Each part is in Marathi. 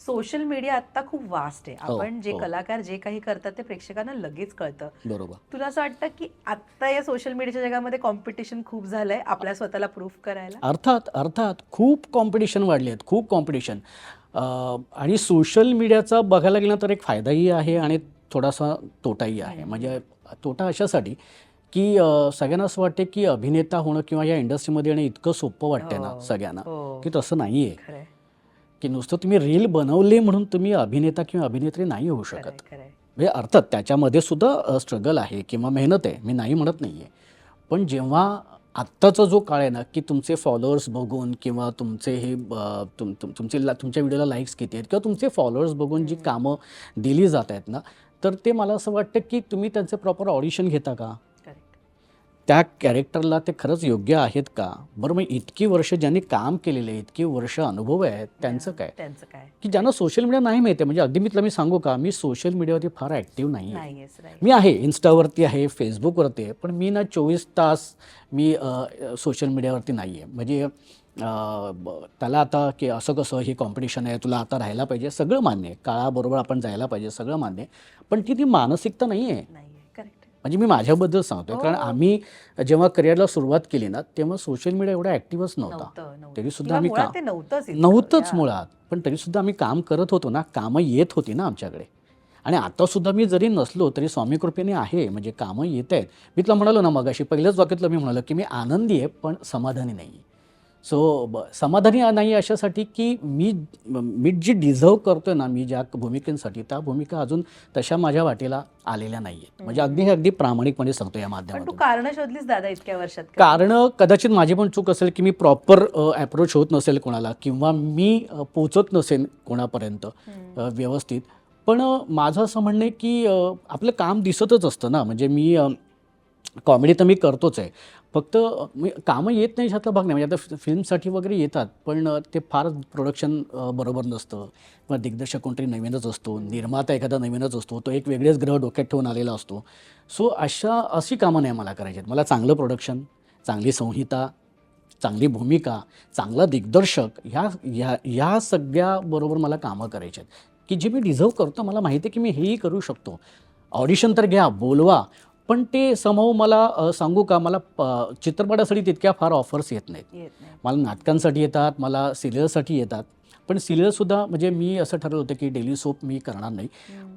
सोशल मीडिया आता खूप वास्ट आहे. हो, आपण जे हो. कलाकार जे काही करतात ते प्रेक्षकांना लगेच कळतं. बरोबर. तुला असं वाटतं की आत्ता या सोशल मीडियाच्या जगामध्ये कॉम्पिटिशन खूप झालंय आपल्या स्वतःला प्रूफ करायला? अर्थात अर्थात खूप कॉम्पिटिशन वाढली आहेत खूप कॉम्पिटिशन आणि सोशल मीडियाचा बघायला गेलं तर एक फायदाही आहे आणि थोडासा तोटाही आहे. म्हणजे तोटा अशासाठी की सगळ्यांना असं वाटते की अभिनेता होणं किंवा या इंडस्ट्रीमध्ये येणं इतकं सोपं वाटतंय ना हो, सगळ्यांना. की तसं नाही आहे की नुसतं तुम्ही रील बनवले म्हणून तुम्ही अभिनेता किंवा अभिनेत्री नाही होऊ शकत. म्हणजे अर्थात त्याच्यामध्ये सुद्धा स्ट्रगल आहे किंवा मेहनत आहे. मी नाही म्हणत नाही आहे पण जेव्हा आत्ताचा जो काळ आहे ना की तुमचे फॉलोअर्स बघून किंवा तुमचे हे तुम तुम- तुमचे ला- तुमच्या व्हिडिओला लाईक्स किती आहेत किंवा तुमचे फॉलोअर्स बघून जी कामं दिली जात आहेत ना तर ते मला असं वाटतं की तुम्ही त्यांचे प्रॉपर ऑडिशन घेता का? त्या कॅरेक्टरला ते खरंच योग्य आहेत का? बरं मग इतकी वर्ष ज्यांनी काम केलेले इतकी वर्ष अनुभव आहेत त्यांचं काय? त्यांचं काय? की ज्यांना सोशल मीडिया नाही माहिती म्हणजे अगदी मी तुला मी सांगू का मी सोशल मीडियावरती फार ॲक्टिव्ह नाही आहे मी आहे इन्स्टावरती आहे फेसबुकवरती आहे पण मी ना चोवीस तास मी सोशल मीडियावरती नाही आहे म्हणजे त्याला आता की असं कसं ही कॉम्पिटिशन आहे तुला आता राहायला पाहिजे सगळं मान्य आहे. काळाबरोबर आपण जायला पाहिजे सगळं मान्य आहे. पण ती ती मानसिकता नाही. आहे म्हणजे मी माझ्याबद्दल सांगतोय. कारण हो. आम्ही जेव्हा करिअरला सुरुवात केली ना तेव्हा सोशल मीडिया एवढा ॲक्टिव्हच नव्हता. तरी सुद्धा आम्ही मुळात का- ते नव्हतंच. मुळात. पण तरी सुद्धा आम्ही काम करत होतो ना कामं येत होती ना आमच्याकडे. आणि आता सुद्धा मी जरी नसलो तरी स्वामी कृपेने आहे म्हणजे कामं येत आहेत. मी तुला म्हणालो ना मगाशी पहिल्याच वाक्यातलं मी म्हणालो की मी आनंदी आहे पण समाधानी नाही सो समाधानी नाही अशासाठी की मी मी जी डिझर्व करतोय ना मी ज्या भूमिकेसाठी त्या भूमिका अजून तशा माझ्या वाटेला आलेल्या नाही आहेत म्हणजे अगदी हे अगदी प्रामाणिकपणे सांगतो या माध्यमातून. कारण शोधलीस दादा इतक्या वर्षात? कारण कदाचित माझी पण चूक असेल की मी प्रॉपर अप्रोच होत नसेल कोणाला किंवा मी पोचत नसेल कोणापर्यंत व्यवस्थित. पण माझं असं म्हणणं आहे की आपलं काम दिसतच असतं ना. म्हणजे मी कॉमेडी तर मी करतोच आहे. फक्त मी कामं येत नाही ह्यातला भाग नाही. म्हणजे आता फिल्मसाठी वगैरे येतात पण ते फार प्रोडक्शन बरोबर नसतं. किंवा दिग्दर्शक कोणतरी नवीनच असतो निर्माता एखादा नवीनच असतो तो एक वेगळेच ग्रह डोक्यात ठेवून आलेला असतो. सो अशा अशी कामं नाही मला करायची आहेत. मला चांगलं प्रोडक्शन चांगली संहिता चांगली भूमिका चांगला दिग्दर्शक ह्या ह्या ह्या सगळ्याबरोबर मला कामं करायची आहेत. की जे मी डिझर्व करतो मला माहिती आहे की मी हेही करू शकतो. ऑडिशन तर घ्या बोलवा पण ते समोर मला सांगू का मला चित्रपटासाठी तितक्या फार ऑफर्स येत नाहीत. मला नाटकांसाठी येतात मला सिरियलसाठी येतात. पण सिरियलसुद्धा म्हणजे मी असं ठरवलं होतं की डेली सोप मी करणार नाही.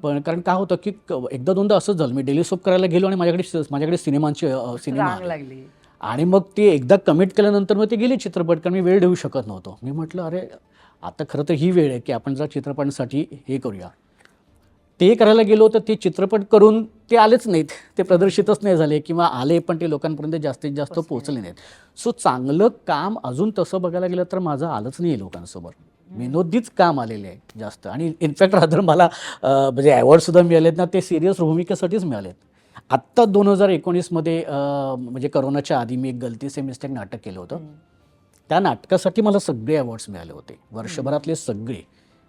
पण कारण काय होतं की एकदा दोनदा असंच झालं. मी डेली सोप करायला गेलो आणि माझ्याकडे माझ्याकडे सिनेमांचे सिनेमा. लागली. आणि मग ते एकदा कमिट केल्यानंतर मग ते गेले चित्रपट कारण मी वेळ देऊ शकत नव्हतो. मी म्हटलं अरे आता खरं तर ही वेळ आहे की आपण जर चित्रपटांसाठी हे करूया. ते करायला गेलो तर ते चित्रपट करून ते आलेच नाहीत. ते प्रदर्शितच नाही झाले किंवा आले पण ते लोकांपर्यंत जास्तीत जास्त पोहोचले नाहीत. सो चांगलं काम अजून तसं बघायला गेलं तर माझं आलंच नाही लोकांसमोर. विनोदीच काम आलेले आहे जास्त. आणि इनफॅक्ट रादर मला म्हणजे अवॉर्डसुद्धा मिळालेत ना ते सिरियस भूमिकेसाठीच मिळालेत. आत्ता दोन हजार एकोणीसमध्ये म्हणजे करोनाच्या आधी मी एक गलती से मिस्टेक नाटक केलं होतं. त्या नाटकासाठी मला सगळे अवॉर्ड्स मिळाले होते. वर्षभरातले सगळे.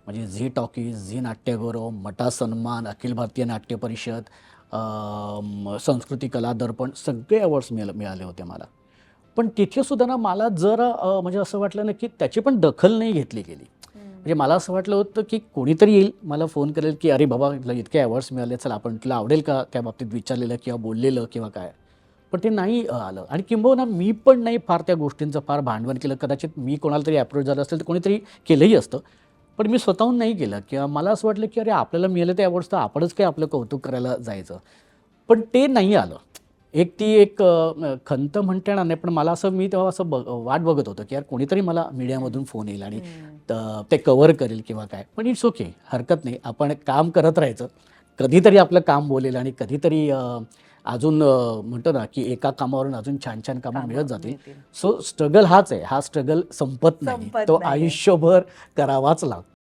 म्हणजे झी टॉकीज झी नाट्यगौरव मटा सन्मान अखिल भारतीय नाट्य परिषद संस्कृती कला दर्पण सगळे अवॉर्ड्स मिळाले मिळाले होते मला. पण तिथे सुद्धा ना मला जरा म्हणजे असं वाटलं ना की त्याची पण दखल नाही घेतली गेली. म्हणजे मला असं वाटलं होतं की कोणीतरी येईल मला फोन करेल की अरे बाबा तुला इतके अवॉर्ड्स मिळाले चला आपण तुला आवडेल का त्या बाबतीत विचारलेलं किंवा बोललेलं किंवा काय. पण ते नाही आलं. आणि किंबहुना मी पण नाही फार त्या गोष्टींचं फार भांडवल केलं. कदाचित मी कोणाला तरी अप्रोच झालं असेल तर कोणीतरी केलंही असतं. पण मी स्वतःहून नाही केलं किंवा मला असं वाटलं की अरे आपल्याला मिळालं ते अवॉर्ड्स तर आपणच काय आपलं कौतुक करायला जायचं. पण ते नाही आलं. एक ती एक खंत म्हणता येणार नाही पण मला असं मी तेव्हा असं बघ वाट बघत होतो की यार कोणीतरी मला मीडियामधून फोन येईल आणि त- कवर करेल किंवा काय. पण इट्स ओके हरकत नाही. आपण काम करत राहायचं. कधीतरी आपलं काम बोलेल आणि कधीतरी अजून म्हणतो ना की एका कामावरून अजून छान छान कामं मिळत जातील. सो स्ट्रगल हाच आहे हा स्ट्रगल संपत नाही तो. आयुष्यभर करावाच लागतो